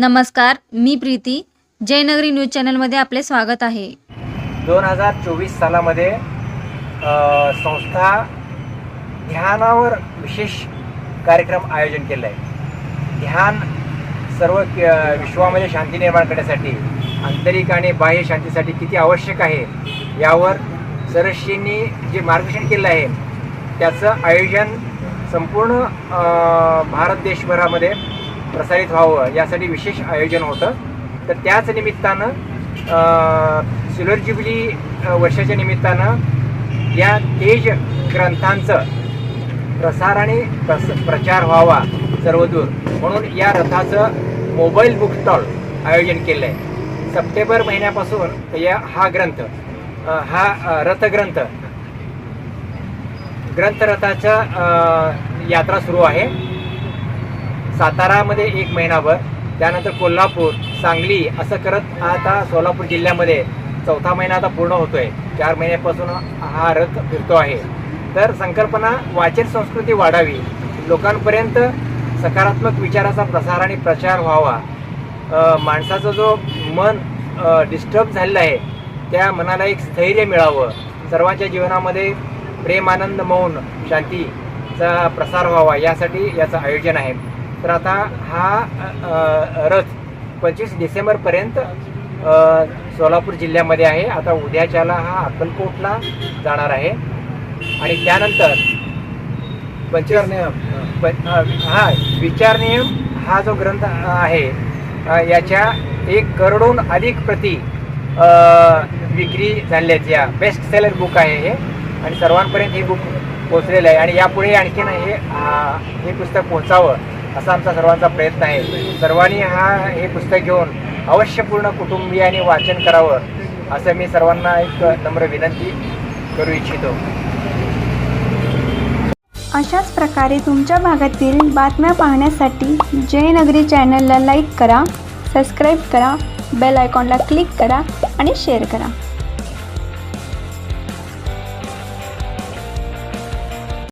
नमस्कार मी प्रीती. जयनगरी न्यूज चॅनलमध्ये आपले स्वागत आहे. दोन हजार चोवीस सालामध्ये संस्था ध्यानावर विशेष कार्यक्रम आयोजन केलं आहे ध्यान सर्व विश्वामध्ये शांती निर्माण करण्यासाठी आंतरिक आणि बाह्य शांतीसाठी किती आवश्यक आहे यावर सरश्रींनी जे मार्गदर्शन केलं आहे त्याचं आयोजन संपूर्ण भारत देशभरामध्ये प्रसारित व्हावं यासाठी विशेष आयोजन होतं. तर त्याच निमित्तानं सिल्वर जुबली वर्षाच्या निमित्तानं या तेज ग्रंथांचं प्रसार आणि प्रस प्रचार व्हावा सर्वदूर. म्हणून या रथाचं मोबाईल बुक स्टॉल आयोजन केलं आहे सप्टेंबर महिन्यापासून या हा ग्रंथ हा रथग्रंथ ग्रंथरथाच्या यात्रा सुरू आहे. सातारामध्ये एक महिनाभर त्यानंतर कोल्हापूर सांगली असं करत आता सोलापूर जिल्ह्यामध्ये चौथा महिना आता पूर्ण होतोय. चार महिन्यापासून हा रथ फिरतो आहे. तर संकल्पना वाचन संस्कृती वाढावी. लोकांपर्यंत सकारात्मक विचाराचा प्रसार आणि प्रचार व्हावा. माणसाचा जो मन डिस्टर्ब झालेलं आहे त्या मनाला एक स्थैर्य मिळावं. सर्वांच्या जीवनामध्ये प्रेम आनंद मौन शांतीचा प्रसार व्हावा यासाठी याचं आयोजन आहे. तर आता हा रथ पंचवीस डिसेंबरपर्यंत सोलापूर जिल्ह्यामध्ये आहे. आता उद्याच्याला हा अक्कलकोटला जाणार आहे. आणि त्यानंतर पंचवीस हा विचार नियम हा जो ग्रंथ आहे याच्या एक करोडहून अधिक प्रती विक्री झालेल्या आहेत. या बेस्ट सेलर बुक आहे हे. आणि सर्वांपर्यंत हे बुक पोचलेलं आहे. आणि यापुढे आणखीन हे हे पुस्तक पोहोचावं. असा आमचा सर्वांचा प्रयत्न आहे. सर्वांनी हा हे पुस्तक घेऊन अवश्य पूर्ण कुटुंबियांनी वाचन करावं असं मी सर्वांना एक नम्र विनंती करू इच्छितो. अशाच प्रकारे तुमच्या भागातील बातम्या पाहण्यासाठी जयनगरी चॅनलला लाईक करा सबस्क्राईब करा बेल आयकॉनला क्लिक करा आणि शेअर करा.